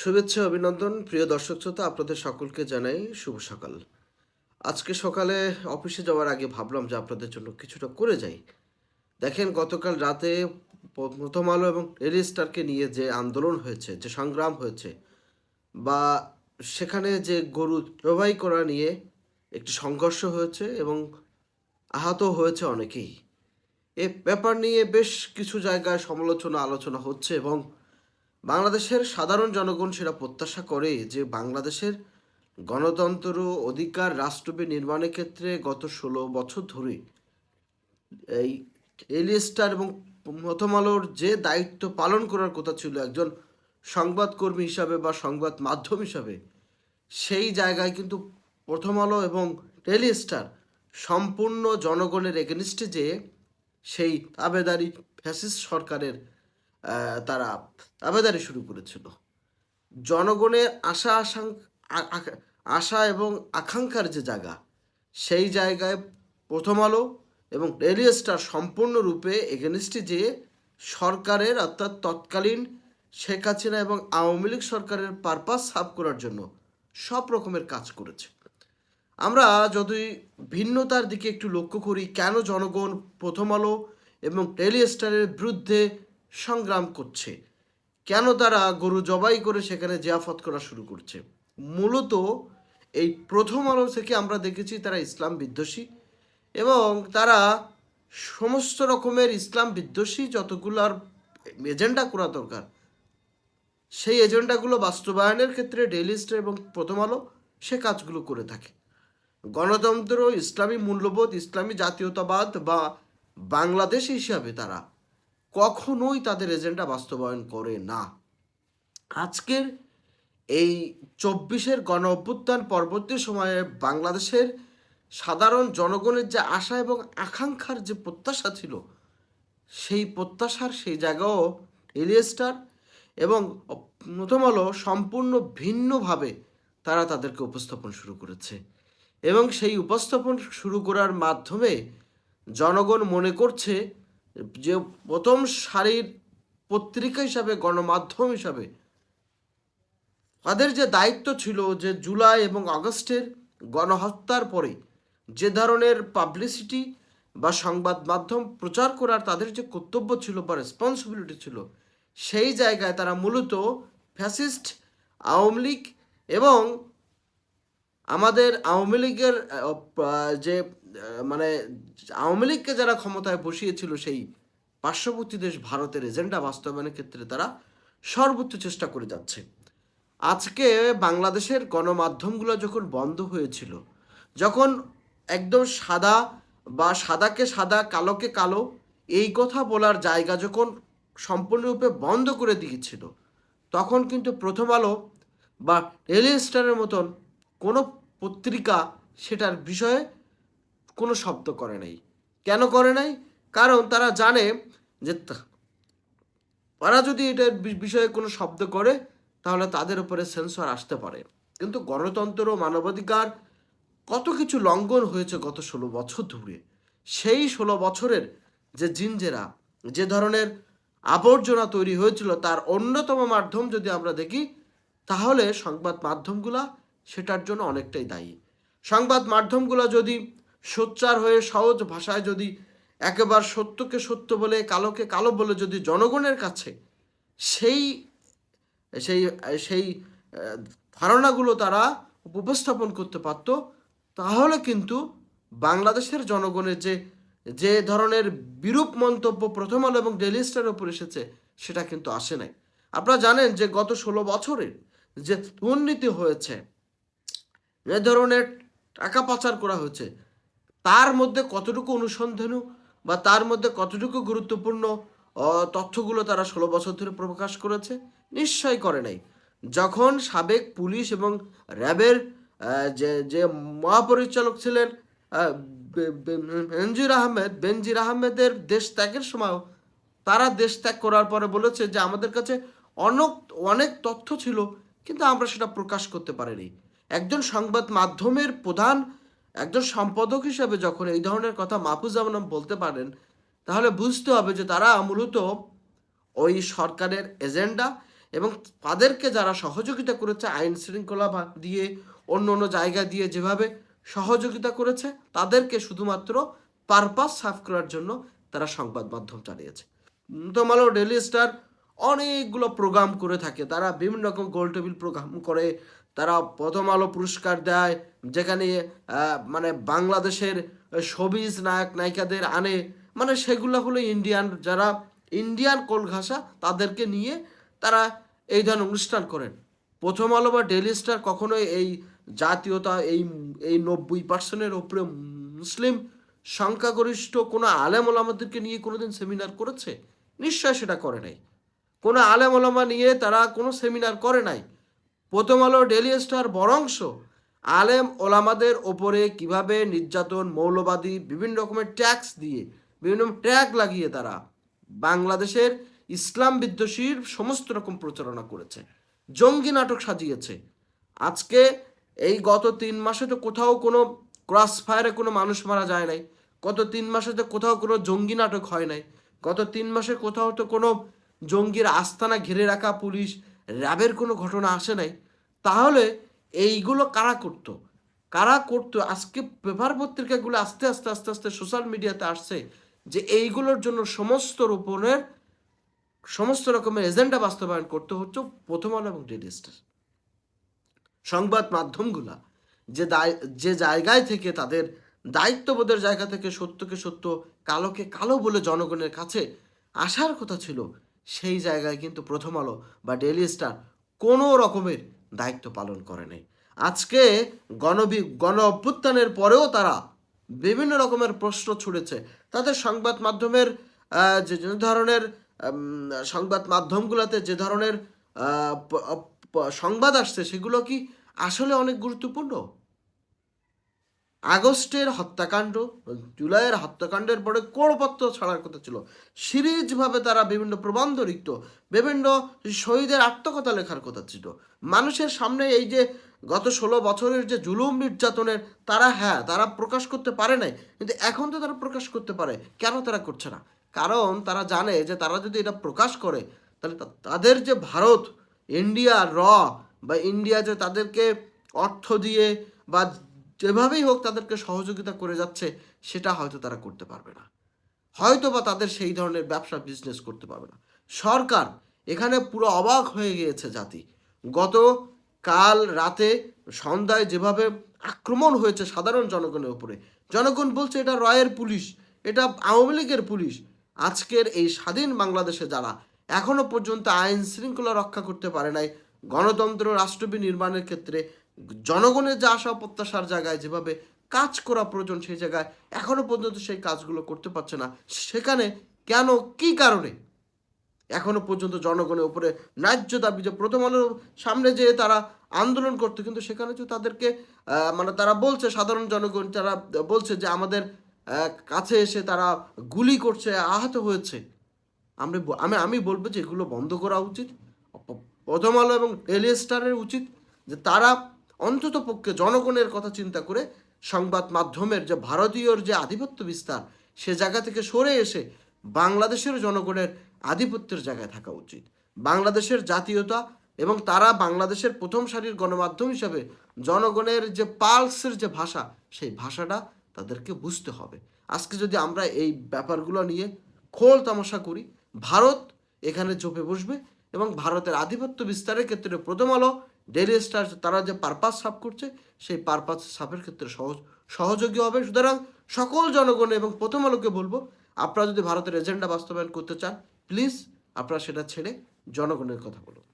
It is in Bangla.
শুভেচ্ছা, অভিনন্দন। প্রিয় দর্শক শ্রোতা, আপনাদের সকলকে জানাই শুভ সকাল। আজকে সকালে অফিসে যাওয়ার আগে ভাবলাম যে আপনাদের জন্য কিছুটা করে যাই। দেখেন, গতকাল রাতে প্রথম আলো এবং রেলি স্টারকে নিয়ে যে আন্দোলন হয়েছে, যে সংগ্রাম হয়েছে, বা সেখানে যে গরু জবাই করা নিয়ে একটি সংঘর্ষ হয়েছে এবং আহত হয়েছে অনেকেই। এ ব্যাপার নিয়ে বেশ কিছু জায়গায় সমালোচনা, আলোচনা হচ্ছে এবং বাংলাদেশের সাধারণ জনগণ সেটা প্রত্যাশা করে যে বাংলাদেশের গণতন্ত্র অধিকার রাষ্ট্রবে নির্মাণের ক্ষেত্রে গত ষোলো বছর ধরে এই এলিস্টার এবং প্রথম আলোর যে দায়িত্ব পালন করার কথা ছিল একজন সংবাদকর্মী হিসাবে বা সংবাদ মাধ্যম হিসাবে, সেই জায়গায় কিন্তু প্রথম আলো এবং টেলি স্টার সম্পূর্ণ জনগণের এগেনিস্টে যে সেই আবেদারি ফ্যাসিস্ট সরকারের তারা তাবেদারি শুরু করেছিল। জনগণের আশা আশা এবং আকাঙ্ক্ষার যে জায়গা, সেই জায়গায় প্রথম আলো এবং রেডিও স্টার সম্পূর্ণরূপে এগেনিস্টে যে সরকারের অর্থাৎ তৎকালীন শেখ হাসিনা এবং আওয়ামী লীগ সরকারের পারপাস সাফ করার জন্য সব রকমের কাজ করেছে। আমরা যদি ভিন্নতার দিকে একটু লক্ষ্য করি, কেন জনগণ প্রথম আলো এবং টেলি স্টারের বিরুদ্ধে সংগ্রাম করছে। কেন তারা গরু জবাই করে সেখানে জিয়াফত করা শুরু করছে? মূলত এই প্রথম আলো থেকে আমরা দেখেছি তারা ইসলাম বিদ্বেষী এবং তারা সমস্ত রকমের ইসলাম বিদ্বেষী যতগুলার এজেন্ডা করা দরকার, সেই এজেন্ডাগুলো বাস্তবায়নের ক্ষেত্রে ডেইলি স্টার এবং প্রথম আলো সে কাজগুলো করে থাকে। গণতন্ত্র, ইসলামী মূল্যবোধ, ইসলামী জাতীয়তাবাদ বা বাংলাদেশ হিসাবে তারা কখনোই তাদের এজেন্ডা বাস্তবায়ন করে না। আজকের এই চব্বিশের গণ অভ্যুত্থান পরবর্তী সময়ে বাংলাদেশের সাধারণ জনগণের যে আশা এবং আকাঙ্ক্ষার যে প্রত্যাশা ছিল, সেই প্রত্যাশার সেই জায়গাও এলিয়েস্টার এবং প্রথম আলো সম্পূর্ণ ভিন্নভাবে তারা তাদেরকে উপস্থাপন শুরু করেছে। এবং সেই উপস্থাপন শুরু করার মাধ্যমে জনগণ মনে করছে যে প্রথম সারির পত্রিকা হিসাবে, গণমাধ্যম হিসাবে তাদের যে দায়িত্ব ছিল যে জুলাই এবং আগস্টের গণহত্যার পরে যে ধরনের পাবলিসিটি বা সংবাদ মাধ্যম প্রচার করার তাদের যে কর্তব্য ছিল বা রেসপন্সিবিলিটি ছিল, সেই জায়গায় তারা মূলত ফ্যাসিস্ট আওয়ামী লীগ এবং আমাদের আওয়ামী লীগের যে মানে আওয়ামী লীগকে যারা ক্ষমতায় বসিয়েছিল, সেই পার্শ্ববর্তী দেশ ভারতের এজেন্ডা বাস্তবায়নের ক্ষেত্রে তারা সর্বোচ্চ চেষ্টা করে যাচ্ছে। আজকে বাংলাদেশের গণমাধ্যমগুলো যখন বন্ধ হয়েছিল, যখন একদম সাদা বা সাদাকে সাদা, কালোকে কালো, এই কথা বলার জায়গা যখন সম্পূর্ণরূপে বন্ধ করে দিয়েছিল, তখন কিন্তু প্রথম আলো বা রেলি স্টারের মতন কোনো পত্রিকা সেটার বিষয়ে কোনো শব্দ করে নাই। কেন করে নাই? কারণ তারা জানে যে তারা যদি এটার বিষয়ে কোনো শব্দ করে, তাহলে তাদের উপরে সেন্সর আসতে পারে। কিন্তু গণতন্ত্র ও মানবাধিকার কত কিছু লঙ্ঘন হয়েছে গত ষোলো বছর ধরে। সেই ষোলো বছরের যে জিনজেরা, যে ধরনের আবর্জনা তৈরি হয়েছিল, তার অন্যতম মাধ্যম যদি আমরা দেখি, তাহলে সংবাদ মাধ্যমগুলা সেটার জন্য অনেকটাই দায়ী। সংবাদ মাধ্যমগুলো যদি সোচ্চার হয়ে সহজ ভাষায় যদি একেবারে সত্যকে সত্য বলে, কালোকে কালো বলে যদি জনগণের কাছে সেই সেই সেই ধারণাগুলো তারা উপস্থাপন করতে পারত, তাহলে কিন্তু বাংলাদেশের জনগণের যে যে ধরনের বিরূপ মন্তব্য প্রথম আলো এবং ডেলি স্টারের উপর এসেছে, সেটা কিন্তু আসে নাই। আপনারা জানেন যে গত ষোলো বছরের যে দুর্নীতি হয়েছে যে ধরনের টাকা পাচার করা হয়েছে তার মধ্যে কতটুকু অনুসন্ধানু বা তার মধ্যে কতটুকু গুরুত্বপূর্ণ তথ্যগুলো তারা ষোলো বছর ধরে প্রকাশ করেছে নিশ্চয় করে নাই। যখন সাবেক পুলিশ এবং র্যাবের যে যে মহাপরিচালক ছিলেন বেনজির আহমেদ, বেনজির আহমেদের দেশ ত্যাগের সময়ও তারা দেশ ত্যাগ করার পরে বলেছে যে আমাদের কাছে অনেক অনেক তথ্য ছিল, কিন্তু আমরা সেটা প্রকাশ করতে পারিনি। একজন সংবাদ মাধ্যমের প্রধান একজন সম্পাদক হিসেবে যখন এই ধরনের কথা মাহফুজ বলতে পারেন, তাহলে বুঝতে হবে যে তারা মূলত ওই সরকারের এজেন্ডা এবং তাদেরকে যারা সহযোগিতা করেছে, আইন শৃঙ্খলা দিয়ে অন্য অন্য জায়গা দিয়ে যেভাবে সহযোগিতা করেছে, তাদেরকে শুধুমাত্র পারপাস সাফ করার জন্য তারা সংবাদ মাধ্যম চালিয়েছে। প্রথম আলো ডেলি স্টার অনেকগুলো প্রোগ্রাম করে থাকে। তারা বিভিন্ন রকম গোল টেবিল প্রোগ্রাম করে তারা প্রথম আলো পুরস্কার দেয়, যেখানে মানে বাংলাদেশের সবিজ নায়ক নায়িকাদের আনে। মানে সেগুলো হলো ইন্ডিয়ান, যারা ইন্ডিয়ান কোলঘাসা তাদেরকে নিয়ে তারা এই ধরনের অনুষ্ঠান করেন। প্রথম আলো বা ডেলি স্টার কখনোই এই জাতীয়তা, এই এই নব্বই পার্সেন্টের ওপরে মুসলিম সংখ্যাগরিষ্ঠ কোনো আলেম ওলামাদেরকে নিয়ে কোনোদিন সেমিনার করেছে? নিশ্চয় সেটা করে নাই। কোনো আলেম ওলামা নিয়ে তারা কোনো সেমিনার করে নাই। প্রথম আলো ডেলি স্টার বরংশ, আলেম ওলামাদের ওপরে কীভাবে নির্যাতন, মৌলবাদী, বিভিন্ন রকমের ট্যাক্স দিয়ে, বিভিন্ন ট্যাগ লাগিয়ে তারা বাংলাদেশের ইসলাম বিদ্বেষীর সমস্ত রকম প্রচারণা করেছে, জঙ্গি নাটক সাজিয়েছে। আজকে এই গত তিন মাসে তো কোথাও কোনো ক্রস ফায়ারে কোনো মানুষ মারা যায় নাই, গত তিন মাসে তো কোথাও কোনো জঙ্গি নাটক হয় নাই, গত তিন মাসে কোথাও তো কোনো জঙ্গির আস্তানা ঘিরে রাখা পুলিশ র্যাবের কোনো ঘটনা আসে নাই, তাহলে এইগুলো কারা করতো? কারা করতো? আজকে পেপার পত্রিকাগুলো আস্তে আস্তে আস্তে আস্তে সোশ্যাল মিডিয়াতে আসছে যে এইগুলোর জন্য সমস্ত রূপণের, সমস্ত রকমের এজেন্ডা বাস্তবায়ন করতে হচ্ছে প্রথম আলো এবং ডেলি স্টার। সংবাদ মাধ্যমগুলা যে যে জায়গায় থেকে তাদের দায়িত্ববোধের জায়গা থেকে সত্যকে সত্য, কালোকে কালো বলে জনগণের কাছে আসার কথা ছিল সেই জায়গায় কিন্তু প্রথম আলো বা ডেলি স্টার কোনো রকমের দায়িত্ব পালন করে নাই। আজকে গণবি, গণ অভ্যুত্থানের পরেও তারা বিভিন্ন রকমের প্রশ্ন ছুড়েছে। তাদের সংবাদ মাধ্যমের যে ধরনের সংবাদ মাধ্যমগুলোতে যে ধরনের সংবাদ আসছে সেগুলো কি আসলে অনেক গুরুত্বপূর্ণ? আগস্টের হত্যাকাণ্ড জুলাইয়ের হত্যাকাণ্ডের পরে কোড়পত্র ছাড়ার কথা ছিল। সিরিজভাবে তারা বিভিন্ন প্রবন্ধ লিখত, বিভিন্ন শহীদের আত্মকথা লেখার কথা ছিল। মানুষের সামনে এই যে গত ষোলো বছরের যে জুলুম নির্যাতনের তারা হ্যাঁ তারা প্রকাশ করতে পারে নাই, কিন্তু এখন তো তারা প্রকাশ করতে পারে। কেন তারা করছে না? কারণ তারা জানে যে তারা যদি এটা প্রকাশ করে, তাহলে তাদের যে ভারত, ইন্ডিয়া র বা ইন্ডিয়া যে তাদেরকে অর্থ দিয়ে বা যেভাবেই হোক তাদেরকে সহযোগিতা করে যাচ্ছে, সেটা হয়তো তারা করতে পারবে না। হয়তো বা তাদের সেই ধরনের ব্যবসা বিজনেস করতে পারবে না। সরকার এখানে পুরো অবাক হয়ে গিয়েছে জাতি। গত কাল রাতে সন্ধ্যায় যেভাবে আক্রমণ হয়েছে সাধারণ জনগণের উপরে, জনগণ বলছে এটা রয়ের পুলিশ, এটা আওয়ামী লীগের পুলিশ। আজকের এই স্বাধীন বাংলাদেশে যারা এখনও পর্যন্ত আইন শৃঙ্খলা রক্ষা করতে পারে নাই, গণতন্ত্র রাষ্ট্র নির্মাণের ক্ষেত্রে জনগণের যে আশা প্রত্যাশার জায়গায় যেভাবে কাজ করা প্রয়োজন সেই জায়গায় এখনও পর্যন্ত সেই কাজগুলো করতে পারছে না। সেখানে কেন, কি কারণে? এখনও পর্যন্ত জনগণের উপরে ন্যায্য দাবি যে প্রথম আলোর সামনে যে তারা আন্দোলন করতো, কিন্তু সেখানে যে তাদেরকে মানে তারা বলছে, সাধারণ জনগণ যারা বলছে যে আমাদের কাছে এসে তারা গুলি করছে, আহত হয়েছে, আমরা আমি আমি বলব যে এগুলো বন্ধ করা উচিত। প্রথম আলো এবং ডেলি স্টারের উচিত যে তারা অন্তত পক্ষে জনগণের কথা চিন্তা করে সংবাদ মাধ্যমের যে ভারতীয়র যে আধিপত্য বিস্তার, সে জায়গা থেকে সরে এসে বাংলাদেশের জনগণের আধিপত্যের জায়গায় থাকা উচিত। বাংলাদেশের জাতীয়তা এবং তারা বাংলাদেশের প্রথম সারির গণমাধ্যম হিসাবে জনগণের যে পালসের যে ভাষা, সেই ভাষাটা তাদেরকে বুঝতে হবে। আজকে যদি আমরা এই ব্যাপারগুলো নিয়ে খোল তামাশা করি, ভারত এখানে চোপে বসবে এবং ভারতের আধিপত্য বিস্তারের ক্ষেত্রে প্রথম আলো ডেলি স্টার তারা যে পারপাস সাফ করছে, সেই পারপাস সাফের ক্ষেত্রে সহজ, সহযোগী হবে। সুতরাং সকল জনগণ এবং প্রথম আলোকে বলব, আপনারা যদি ভারতের এজেন্ডা বাস্তবায়ন করতে চান প্লিজ আপনারা সেটা ছেড়ে জনগণের কথা বলুন।